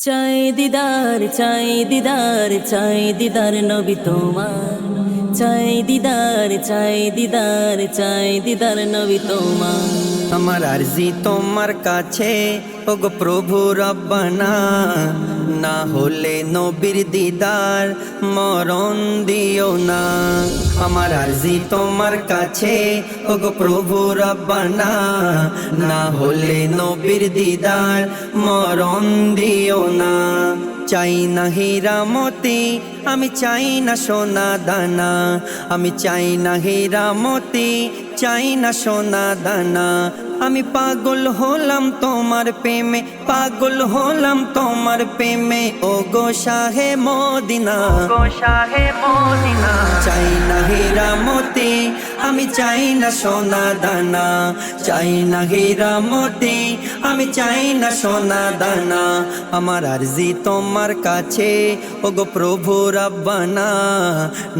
চাই দিদার চাই দিদার চাই দিদার নবী তোমার। চাই দিদার চাই দিদার চাই দিদার নবী তোমার। আমার আরজি তোমার কাছে ওগো প্রভু রব্বানা, না হলে নবীর দিদার মরণ দিও না। আমার আরজি তোমার কাছে ওগো প্রভু রব্বানা, না হলে নবীর দিদার মরণ দিও না। চাই না হীরামতি, আমি চাই না সোনা দানা, আমি চাই না হীরামতি চাই না সোনা দানা। আমি পাগল হলাম তোমার প্রেমে পাগল হলাম তোমার প্রেমে। ও গো শাহে মদিনা। গো শাহে মদিনা। চাই না হীরামতি আমি চাই না সোনা দানা। চাই না হীরামতি আমি চাই না সোনা দানা। আমার আরজি তোমার কাছে ও গো প্রভু রব্বানা।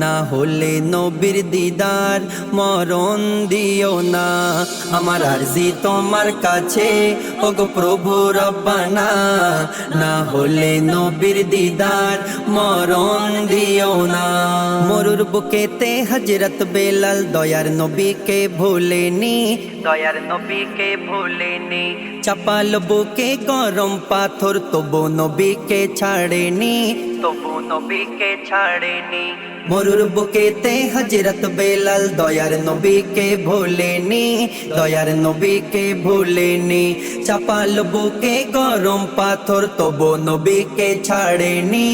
না হলে নবীর দিদার মরণ দিও না। আমার আরজি তোমার কাছে। ও গো প্রভু রব্বানা না হলে নবীর দিদার মরণ দিও না। মরুর বুকেতে হজরত বেলাল দয়ার নবীকে ভুলেনি। দয়ার নবীকে ভুলেনি। চাপাল বুকে গরম পাথর তবু নবীকে ছাড়েনি। তবু নবীকে ছাড়েনি। মরুর বুকেতে হজরত বেলাল দয়ার নবীকে ভোলেনি দয়ার নবীকে ভুলেনি। চাপাল বুকে গরম পাথর তবু নবীকে ছাড়েনি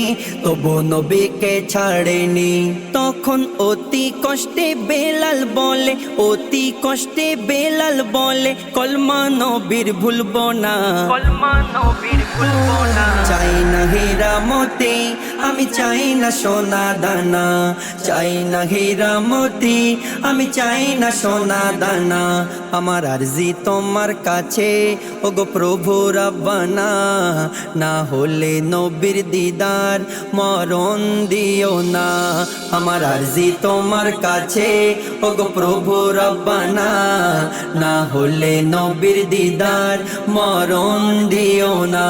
তবু নবীকে ছাড়েনি। তখন অতি কষ্টে বেলাল বলে অতি কষ্টে বেলাল বলে কলমা নবীর ভুলব না। কলমা নবীর ভুলবো না। চাই না হীরামতি আমি চাই না সোনা দানা। চাই না হীরামতি আমি চাই না সোনা দানা। আমার আরজি তোমার কাছে, ওগো প্রভু রব্বানা। না হলে নবীর দিদার মরণ দিও না। আমার আরজি তোমার কাছে, ওগো প্রভু রব্বানা। না হলে নবীর দিদার মরণ দিও না।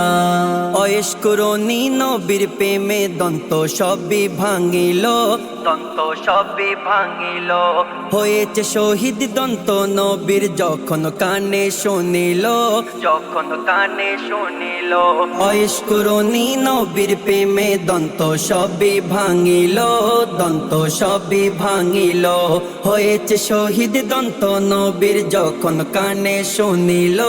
অয়েস করনি নবীর প্রেমে দন্ত সবই ভাঙিল। দন্ত সবই ভাঙিল। হয়েছে শহীদ দন্ত নবীর যখন কানে শুনিল। যখন কানে শুনিল। অয়েস নবীর প্রেমে দন্ত সবই ভাঙিল দন্ত সবই ভাঙিল। হয়েছে শহীদ দন্ত নবীর যখন কানে শুনিল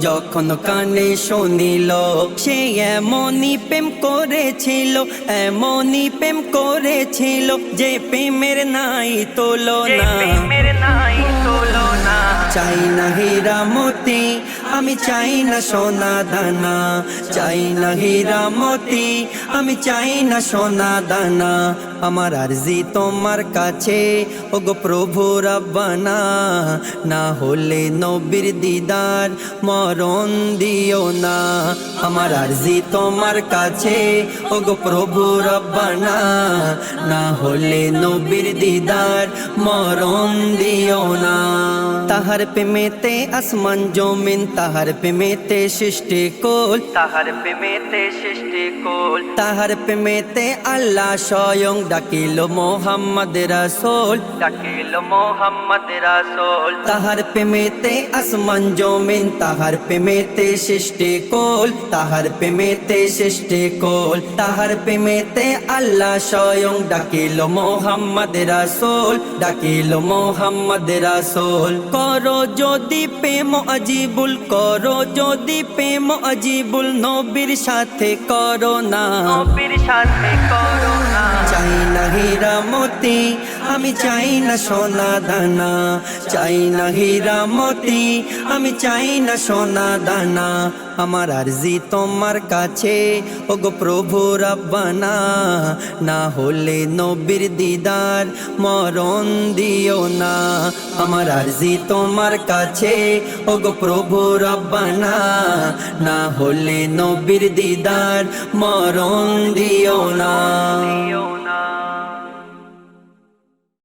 যখন কানে শুনিল। সে এমনই প্রেম করেছিল এমনই প্রেম করেছিল। যে প্রেমের নাই তোলো না চাই না হীরামতি, আমি চাই না সোনা দানা। চাই না হীরামতি, আমি চাই না সোনা দানা। আমার আরজি তোমার কাছে, ওগো প্রভু রব্বানা। না হলে নবীর দিদার মরণ দিও না। আমার আরজি তোমার কাছে, ওগো প্রভু রব্বানা। না হলে নবীর দিদার মরণ দিও না। তাহার প্রেমেতে আসমান জমিন তাহার প্রেমেতে সৃষ্টি কোল। তাহার প্রেমেতে সৃষ্টি কোল। তাহার প্রেমেতে আল্লাহ স্বয়ং ডাকিল মোহাম্মদ রাসূল। ডাকিল মোহাম্মদ রাসূল। তাহার প্রেমেতে আসমান জমিন তাহার প্রেমেতে সৃষ্টি কোল। তাহার প্রেমেতে সৃষ্টি কোল। তাহার প্রেমেতে আল্লাহ স্বয়ং ডাকিল মোহাম্মদ রাসূল। ডাকিল মোহাম্মদ রাসূল। করো যদি প্রেম আজিবুল করো যদি প্রেম আজিবুল নবীর সাথে করো না। নবীর সাথে করো না। চাই না হীরামতি আমি চাই না সোনা দানা, চাই না হীরামতি আমি চাই না সোনা দানা, আমার আরজি তোমার কাছে। ওগো প্রভু রব্বানা, না হলে নবীর দিদার মরণ দিও না। আমার আরজি তোমার কাছে, ওগো প্রভু রব্বানা, না হলে নবীর দিদার মরণ দিও না।